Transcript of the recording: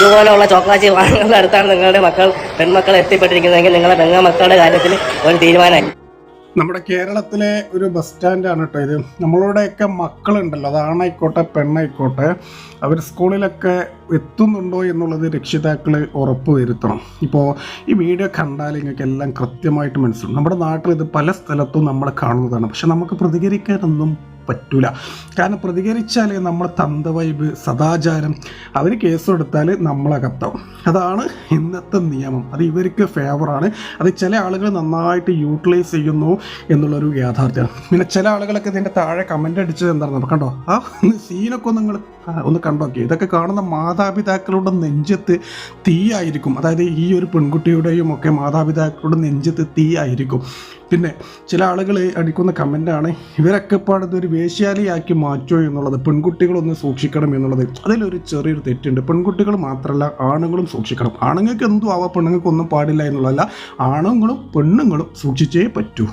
ഇതുപോലെയുള്ള ചോക്ലാച്ചി വാഹനങ്ങളുടെ അടുത്താണ് നിങ്ങളുടെ മക്കൾ പെൺമക്കൾ എത്തിപ്പെട്ടിരിക്കുന്നതെങ്കിൽ നിങ്ങളുടെ പെങ്ങ മക്കളുടെ കാര്യത്തിൽ ഒരു തീരുമാനമായി. നമ്മുടെ കേരളത്തിലെ ഒരു ബസ് സ്റ്റാൻഡാണ് കേട്ടോ ഇത്. നമ്മളുടെയൊക്കെ മക്കളുണ്ടല്ലോ. അതാണായിക്കോട്ടെ പെണ്ണായിക്കോട്ടെ അവർ സ്കൂളിലൊക്കെ എത്തുന്നുണ്ടോ എന്നുള്ളത് രക്ഷിതാക്കൾ ഉറപ്പ് വരുത്തണം. ഇപ്പോൾ ഈ വീഡിയോ കണ്ടാൽ നിങ്ങൾക്ക് എല്ലാം കൃത്യമായിട്ട് മനസ്സിലാവും. നമ്മുടെ നാട്ടിൽ ഇത് പല സ്ഥലത്തും നമ്മൾ കാണുന്നതാണ്. പക്ഷെ നമുക്ക് പ്രതികരിക്കാനൊന്നും പറ്റൂല. കാരണം പ്രതികരിച്ചാൽ നമ്മൾ തന്തവൈബ് സദാചാരം അവർ കേസ് കൊടുത്താൽ നമ്മളെ കത്താവും അതാണ് ഇന്നത്തെ നിയമം. അത് ഇവർക്ക് ഫേവറാണ്. അത് ചില ആളുകൾ നന്നായിട്ട് യൂട്ടിലൈസ് ചെയ്യുന്നു എന്നുള്ളൊരു യാഥാർത്ഥ്യമാണ് പിന്നെ ചില ആളുകളൊക്കെ ഇതിന്റെ താഴെ കമന്റ് അടിച്ചത് എന്താണെന്ന് കണ്ടോ? ആ സീനൊക്കെ ഒന്ന് നിങ്ങൾ ഒന്ന് കണ്ടോക്കെ ഇതൊക്കെ കാണുന്ന മാതാപിതാക്കളുടെ നെഞ്ചത്ത് തീയായിരിക്കും. അതായത് ഈ ഒരു പെൺകുട്ടിയുടെയും ഒക്കെ മാതാപിതാക്കളുടെ നെഞ്ചത്ത് തീയായിരിക്കും പിന്നെ ചില ആളുകൾ അടിക്കുന്ന കമന്റാണ് ഇവരൊക്കെ പാടത് ഒരു വേശ്യാലിയാക്കി മാറ്റുമോ എന്നുള്ളത് പെൺകുട്ടികളൊന്ന് സൂക്ഷിക്കണം എന്നുള്ളത് അതിലൊരു ചെറിയൊരു തെറ്റുണ്ട്. പെൺകുട്ടികൾ മാത്രമല്ല ആണുങ്ങളും സൂക്ഷിക്കണം. ആണുങ്ങൾക്ക് എന്തും ആവാം പെണ്ണുങ്ങൾക്ക് ഒന്നും പാടില്ല എന്നുള്ളതല്ല. ആണുങ്ങളും പെണ്ണുങ്ങളും സൂക്ഷിച്ചേ പറ്റൂ.